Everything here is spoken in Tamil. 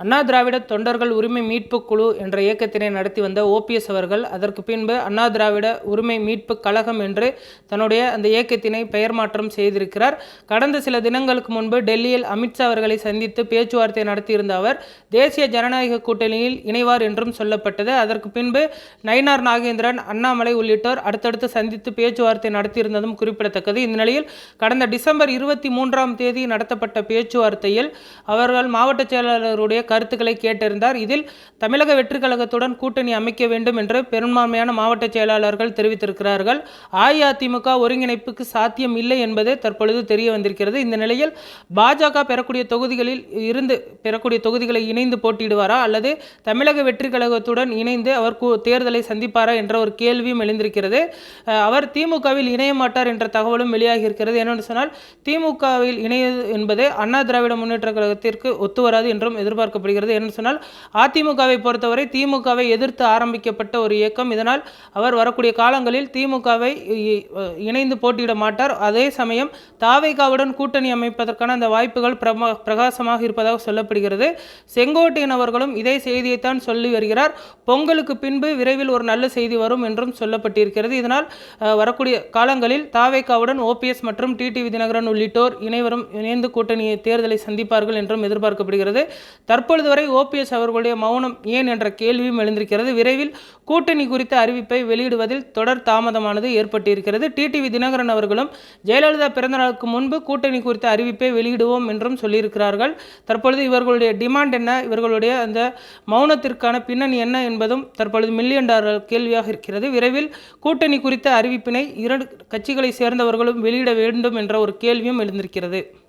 அண்ணா திராவிட தொண்டர்கள் உரிமை மீட்பு குழு என்ற இயக்கத்தினை நடத்தி வந்த ஓபிஎஸ் அவர்கள் அதற்கு பின்பு அண்ணா திராவிட உரிமை மீட்பு கழகம் என்று தன்னுடைய அந்த இயக்கத்தினை பெயர் மாற்றம் செய்திருக்கிறார். கடந்த சில தினங்களுக்கு முன்பு டெல்லியில் அமித்ஷா அவர்களை சந்தித்து பேச்சுவார்த்தை நடத்தியிருந்த அவர் தேசிய ஜனநாயக கூட்டணியில் இணைவார் என்றும் சொல்லப்பட்டது. அதற்கு பின்பு நயினார் நாகேந்திரன் அண்ணாமலை உள்ளிட்டோர் அடுத்தடுத்து சந்தித்து பேச்சுவார்த்தை நடத்தியிருந்ததும் குறிப்பிடத்தக்கது. இந்த நிலையில் கடந்த டிசம்பர் இருபத்தி மூன்றாம் தேதி நடத்தப்பட்ட பேச்சுவார்த்தையில் அவர்கள் மாவட்ட செயலாளருடைய கருத்துக்களை கேட்டிருந்தார். இதில் தமிழக வெற்றி கழகத்துடன் கூட்டணி அமைக்க வேண்டும் என்று பெரும்பான்மையான மாவட்ட செயலாளர்கள் தெரிவித்திருக்கிறார்கள். அஇஅதிமுக ஒருங்கிணைப்புக்கு சாத்தியம் இல்லை என்பது தற்பொழுது தெரிய வந்திருக்கிறது. இந்த நிலையில் பாஜக பெறக்கூடிய தொகுதிகளில் இருந்து பெறக்கூடிய தொகுதிகளை இணைந்து போட்டியிடுவாரா? அல்லது தமிழக வெற்றி கழகத்துடன் இணைந்து அவர் தேர்தலை சந்திப்பாரா என்ற ஒரு கேள்வியும் எழுந்திருக்கிறது. அவர் திமுகவில் இணைய மாட்டார் என்ற தகவலும் வெளியாகி இருக்கிறது என்னென்னு சொன்னால் திமுகவில் இணையது என்பது அண்ணா திராவிட முன்னேற்ற கழகத்திற்கு ஒத்து வராது என்றும் எதிர்பார்க்கப்படுகிறது என்று சொன்னால் அதிமுகவை பொறுத்தவரை திமுகவை எதிர்த்து ஆரம்பிக்கப்பட்ட ஒரு இயக்கம். இதனால் அவர் வரக்கூடிய காலங்களில் திமுகவை இணைந்து போட்டியிட மாட்டார். அதே சமயம் தாவைகாவுடன் கூட்டணி அமைப்பதற்கான அந்த வாய்ப்புகள் பிரமா பிரகாசமாக இருப்பதாக சொல்லப்படுகிறது. செங்கோட்டையன் அவர்களும் இதே செய்தியைத்தான் சொல்லி வருகிறார். பொங்கலுக்கு பின்பு விரைவில் ஒரு நல்ல செய்தி வரும் என்றும் சொல்லப்பட்டிருக்கிறது. இதனால் வரக்கூடிய காலங்களில் தாவேகாவுடன் ஓபிஎஸ் மற்றும் டிடிவி தினகரன் உள்ளிட்டோர் இணைவரும் இணைந்து கூட்டணியை தேர்தலை சந்திப்பார்கள் என்றும் எதிர்பார்க்கப்படுகிறது. தற்பொழுது வரை ஓபிஎஸ் அவர்களுடைய மௌனம் ஏன் என்ற கேள்வியும் எழுந்திருக்கிறது. விரைவில் கூட்டணி குறித்த அறிவிப்பை வெளியிடுவதில் தொடர் தாமதமானது ஏற்பட்டிருக்கிறது. டிடிவி தினகரன் அவர்களும் ஜெயலலிதா பிறந்தநாளுக்கு முன்பு கூட்டணி குறித்த அறிவிப்பை வெளியிடுவோம் என்றும் சொல்லியிருக்கிறார்கள். தற்பொழுது இவர்களுடைய டிமாண்ட் என்ன? இவர்களுடைய அந்த மௌனத்திற்கான பின்னணி என்ன என்பதும் தற்பொழுது மில்லியன் டாலர் கேள்வியாக இருக்கிறது. விரைவில் கூட்டணி குறித்த அறிவிப்பினை இரண்டு கட்சிகளை சேர்ந்தவர்களும் வெளியிட வேண்டும் என்ற ஒரு கேள்வியும் எழுந்திருக்கிறது.